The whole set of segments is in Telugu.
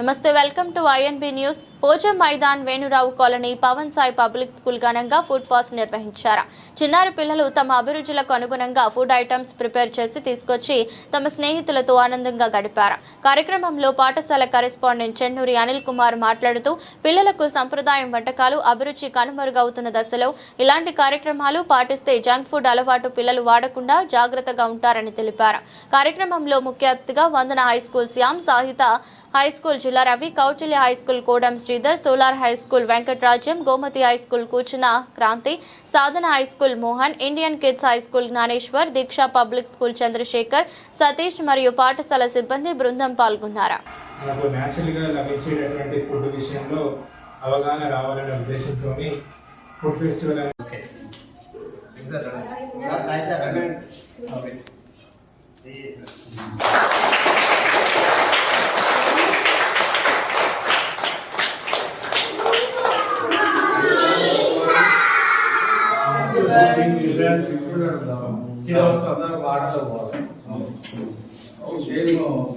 నమస్తే welcome to INB news Pocham Maidan Venurao colony Pavan Sai public school ఘనంగా ఫుడ్ ఫాస్ట్ నిర్వహించారు. చిన్నారి పిల్లలు తమ అభిరుచులకు అనుగుణంగా ఫుడ్ ఐటమ్స్ ప్రిపేర్ చేసి తీసుకొచ్చి తమ స్నేహితులతో ఆనందంగా గడిపారు. కార్యక్రమంలో పాఠశాల కరెస్పాండెంట్ చెన్నూరి అనిల్ కుమార్ మాట్లాడుతూ పిల్లలకు సంప్రదాయం వంటకాలు అభిరుచి కనుమరుగవుతున్న దశలో ఇలాంటి కార్యక్రమాలు పాటిస్తే జంక్ ఫుడ్ అలవాటు పిల్లలు వాడకుండా జాగ్రత్తగా ఉంటారని తెలిపారు. కార్యక్రమంలో ముఖ్య అతిథిగా Vandana high school Shyam Sahitha high school జిల్లా Ravi Kautilya high school Kodam Sridhar solar high school Venkatarajyam Gomathi high school కూర్చున్న Kranthi Sadhana high school Mohan Indian kids high school Jnaneshwar Deeksha public school Chandrasekhar Satish మరియు పాఠశాల సిబ్బంది బృందం పాల్గొన్నారు. మనకు న్యాచురల్గా లభించేటటువంటి ఫుడ్ విషయంలో అవగాహన రావాలనే ఉద్దేశంతో ఫుడ్ ఫెస్టివల్ అనేది okay.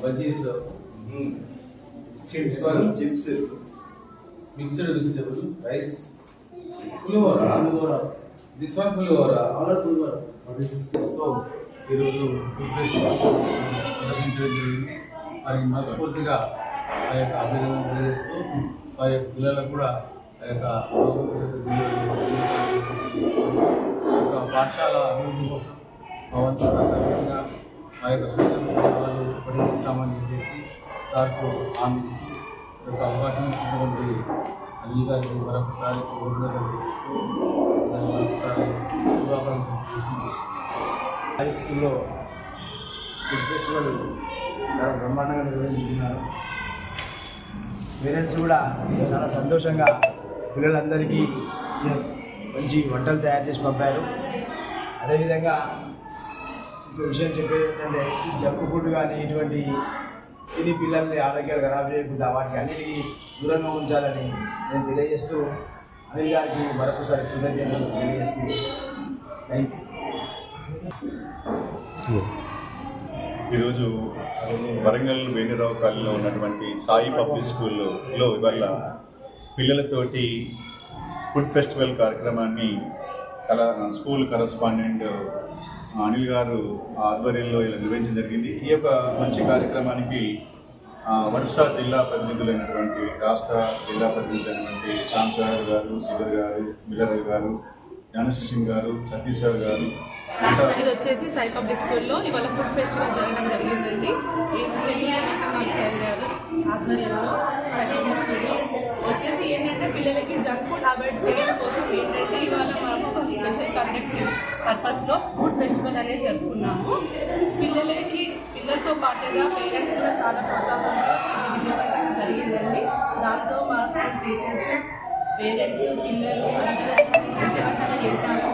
Bajjis. Chips chips mixed vegetable rice. Pulihora. This one pulihora. తో ఈరోజు ఫుడ్ ఫెస్టివల్ ప్రదర్శించడం జరిగింది మనస్ఫూర్తిగా ఆ యొక్క అభినందన తెలియజేస్తూ వారి యొక్క పిల్లలకు కూడా ఆ యొక్క యొక్క పాఠశాల అభివృద్ధి కోసం మా వంతు ప్రకారంగా ఆ యొక్క సూచన సలహాలు పరిగణిస్తామని చెప్పేసి సార్కు హామీ ఇస్తూ యొక్క అవకాశం ఇచ్చినటువంటి అల్లి మరొకసారి కృతజ్ఞతలు తెలుస్తూ దాన్ని మరొకసారి హై స్కూల్లో ఫుడ్ ఫెస్టివల్ చాలా బ్రహ్మాండంగా నిర్వహించుకున్నారు. పేరెంట్స్ కూడా చాలా సంతోషంగా పిల్లలందరికీ మంచి వంటలు తయారు చేసి పంపారు. అదేవిధంగా ఇంకో విషయం చెప్పేది ఏంటంటే ఈ జంక్ ఫుడ్ కానీ ఇటువంటి తిని పిల్లల్ని ఆరోగ్యాలు ఖరాబ్ చేయకుండా వాటికి అన్నిటికీ దూరంగా ఉంచాలని నేను తెలియజేస్తూ అనిల్ గారికి మరొకసారి కృతజ్ఞతలు తెలియజేస్తూ థ్యాంక్ యూ ఈరోజు వరంగల్ వేణురావు కాలనీలో ఉన్నటువంటి సాయి పబ్లిక్ స్కూల్లో ఇవాళ పిల్లలతోటి ఫుడ్ ఫెస్టివల్ కార్యక్రమాన్ని కల స్కూల్ కరస్పాండెంట్ అనిల్ గారు ఆధ్వర్యంలో ఇలా నిర్వహించడం జరిగింది. ఈ యొక్క మంచి కార్యక్రమానికి ఆ, వరుస జిల్లా ప్రతినిధులైనటువంటి రాష్ట్ర జిల్లా ప్రతినిధులైనటువంటి శ్యామ్ గారు శివర్ గారు మిల్లర్ గారు జ్ఞానశిషిన్ గారు సతీష్ గారు ఇది వచ్చేసి సాయి పబ్లిక్ స్కూల్లో ఇవాళ ఫుడ్ ఫెస్టివల్ జరగడం జరిగిందండి. ఈ చెన్నై రమణాథ్ గారు ఆధ్వర్యంలో సాయి పబ్లిక్ స్కూల్లో వచ్చేసి ఏంటంటే పిల్లలకి జంక్ ఫుడ్ అవాయిడ్ చేయడం కోసం ఏంటంటే ఇవాళ మనం స్పెషల్ కండక్ట్ పర్పస్లో ఫుడ్ ఫెస్టివల్ అనేది జరుపుకున్నాము. పిల్లలకి పిల్లలతో పాటుగా పేరెంట్స్ కూడా చాలా ప్రోత్సాహంగా ఇది విజయవంతంగా జరిగిందండి. దాంతో మా స్కూల్ టీచర్స్ పేరెంట్స్ పిల్లలు అందరూ విజయవంతంగా చేశాము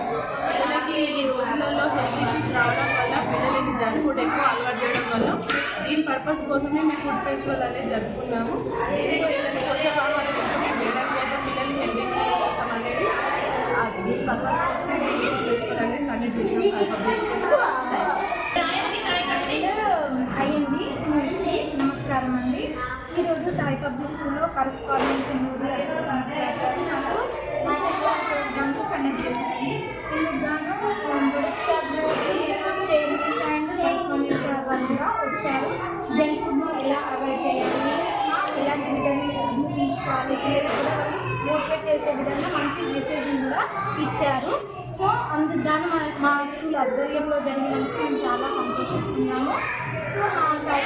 పిల్లలకి ఈ రోజులలో హెల్త్ ఇష్యూస్ రావడం వల్ల పిల్లలకి జంక్ ఫుడ్ ఎక్కువ అలవాటు చేయడం వల్ల దీని పర్పస్ కోసమే మేము ఫుడ్ ఫెస్టివల్ అనేది జరుపుకున్నాము. దీంతో ఏదైనా అనేది పర్పస్ అనేది అయ్యింది నమస్కారం అండి. ఈరోజు సాయి పబ్లిక్ స్కూల్లో కరస్పాండెంట్ నూరి నాకు నేషనల్ చేసే విధంగా మంచి మెసేజ్ కూడా ఇచ్చారు. సో అందుకు దాన్ని మా మా స్కూల్ ఆధ్వర్యంలో జరిగినందుకు మేము చాలా సంతోషిస్తున్నాము. సో మా Sai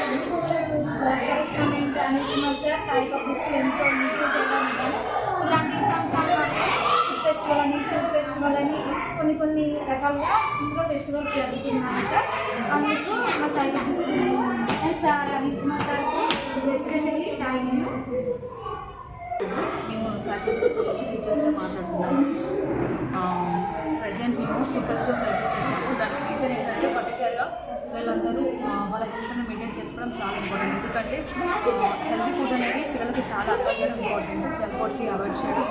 correspondent Anil Kumar sir Sai public ఎంతో ఇంప్రూవ్ చేయడానికి ఇలాంటి సంవత్సరాలు ఫెస్టివల్ అని ఫుడ్ ఫెస్టివల్ అని కొన్ని కొన్ని రకాలుగా ఇంట్లో ఫెస్టివల్స్ జరుగుతున్నాయి సార్. అందుకు మా సాయి పబ్లిక్ సార్ అనిల్ కుమార్ సార్కు ఎస్పెషల్లీ థ్యాంక్ యూ మేము సార్ ప్రజెంట్ మేము ఫుడ్ ఫెస్టివల్ సెలబ్రేట్ చేసాము దానికి రీజన్ ఏంటంటే పర్టికులర్గా పిల్లలందరూ వాళ్ళ హెల్త్ని మెయింటైన్ చేసుకోవడం చాలా ఇంపార్టెంట్ ఎందుకంటే హెల్తీ ఫుడ్ అనేది పిల్లలకి చాలా అలవాటు ఇంపార్టెంట్ జంక్ ఫుడ్కి అవాయిడ్ చేయడం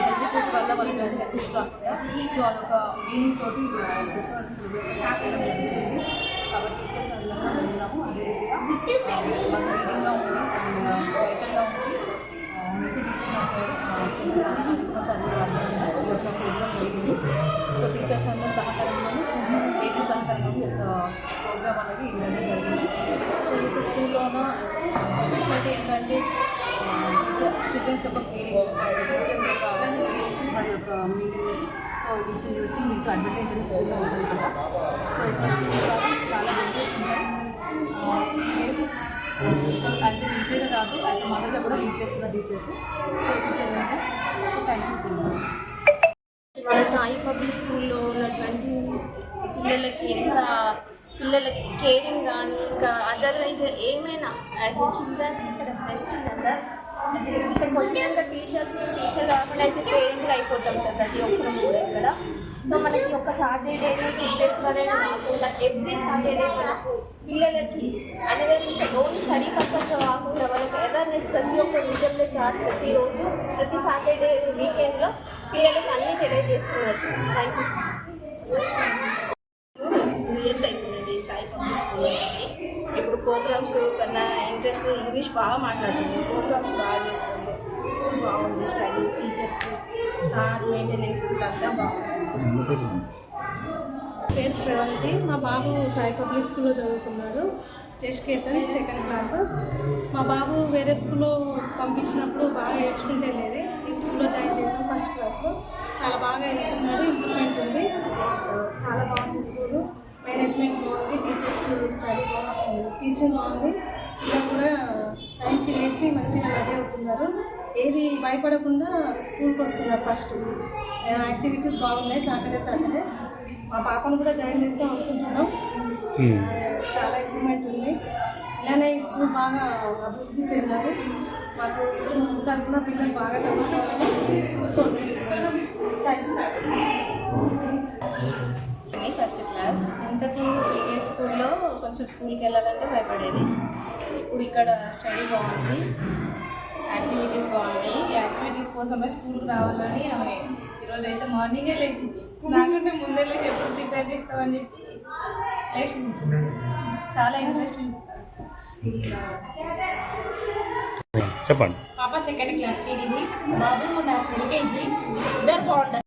హెల్తీ ఫుడ్ వల్ల వాళ్ళకి హెల్త్ ఎఫెక్ట్స్ సో సో అదొక మీనింగ్ తోటి ఫెస్టివల్ సెలబ్రేట్ చేయడం జరుగుతుంది కాబట్టి టీచర్స్ అందరం ఉన్నాము అదేవిధంగా రీడింగ్గా ఉంది అండ్ సో టీచర్స్ అందరూ సహకారంలోనూ ఏటీ సహకారంలో ఈ ప్రోగ్రామ్ అనేది ఈ విధంగా జరిగింది. సో ఈ యొక్క స్కూల్లోన స్పెషాలిటీ ఏంటంటే చిల్డ్రన్స్ యొక్క పేరెంట్స్ టీచర్స్ యొక్క వారి యొక్క మీటింగ్స్ సో ఇది చూసి మీకు అడ్వర్టైజ్మెంట్ స్కూల్లో ఉంటుంది కదా సో ఇక్కడ స్కూల్ చాలా బెనిఫిట్స్ ఉంటాయి యాజ్ ఎ టీచర్ కాదు యాజ్ ఎ మదర్గా కూడా లీడ్ చేస్తున్న teachers. So thank you so much. Sai public స్కూల్లో ఉన్నటువంటి పిల్లలకి ఎంత పిల్లలకి కేరింగ్ కానీ ఇంకా అదర్వైజ్ ఏమైనా యాజ్ ఎ చిల్డ్రన్స్ ఇక్కడ బెస్ట్ సార్ ఇక్కడికి వచ్చినాక టీచర్స్ టీచర్ కాకుండా అయితే పేరెంట్గా అయిపోతాం సార్ ప్రతి ఒక్కరు కూడా ఇక్కడ. సో మనకి ఒక సాటర్డే ఫెస్టివల్ కాకుండా ఎవ్రీ సాటర్డే మనకు పిల్లలకి అనేది ఓన్ స్టడీ పర్పస్ కాకుండా వాళ్ళకి అవేర్నెస్ ప్రతి ఒక్క విజయంలో సార్ ప్రతిరోజు ప్రతి సాటర్డే వీకెండ్లో పిల్లలకి అన్నీ తెలియజేస్తున్నారు sir thank you two years అవుతుందండి సాయి పబ్లిక్ స్కూల్ వచ్చి ఇప్పుడు ప్రోగ్రామ్స్ కన్నా ఇంట్రెస్ట్ ఇంగ్లీష్ బాగా మాట్లాడుతుంది. ప్రోగ్రామ్స్ బాగా చేస్తుంది. స్కూల్ బాగుంది స్టడీస్ టీచర్స్ సార్ మెయింటెనెన్స్ అంతా బాగుంది. పేరు శ్రవంతి. మా బాబు సాయి పబ్లిక్ స్కూల్లో చదువుతున్నాడు. Jasketan second class. మా బాబు వేరే స్కూల్లో పంపించినప్పుడు బాగా నేర్చుకుంటే లేదే. ఈ స్కూల్లో జాయిన్ చేసాం ఫస్ట్ క్లాస్లో. చాలా బాగా వెళ్తున్నాడు ఇంప్రూవ్మెంట్ ఉంది. చాలా బాగుంది స్కూలు. మేనేజ్మెంట్ బాగుంది టీచర్స్ స్టడీ బాగుంది. టీచింగ్ బాగుంది. పిల్లలు కూడా టైంకి లేచి మంచిగా రెడీ అవుతున్నారు. ఏది భయపడకుండా స్కూల్కి వస్తున్నారు ఫస్ట్. యాక్టివిటీస్ బాగున్నాయి సాటర్డే సాటర్డే. మా పాపను కూడా జాయిన్ చేస్తాం అనుకుంటున్నాం చాలా ఇంప్రూవ్మెంట్ ఉంది. ఇలానే ఈ స్కూల్ బాగా అభివృద్ధి చెందాలి. మాకు ఈ స్కూల్ తరఫున పిల్లలు బాగా చదువుకోవాలని యూ ఫస్ట్ క్లాస్ ఇంతకు ప్రీవియస్ స్కూల్లో కొంచెం స్కూల్కి వెళ్ళాలంటే భయపడేది. ఇప్పుడు ఇక్కడ స్టడీ బాగుంది. యాక్టివిటీస్ బాగున్నాయి. ఈ యాక్టివిటీస్ కోసమే స్కూల్కి రావాలని ఆమె ఈరోజు అయితే మార్నింగే లేచింది. నాకంటే ముందే లేచి ఎప్పుడు చేస్తామని చెప్పి. చాలా ఇంట్రెస్ట్ చెప్పండి. పాప సెకండ్ క్లాస్ టీడీని. బాబు నా ఎల్కేజీ ఇద్దరు బాగుంటారు.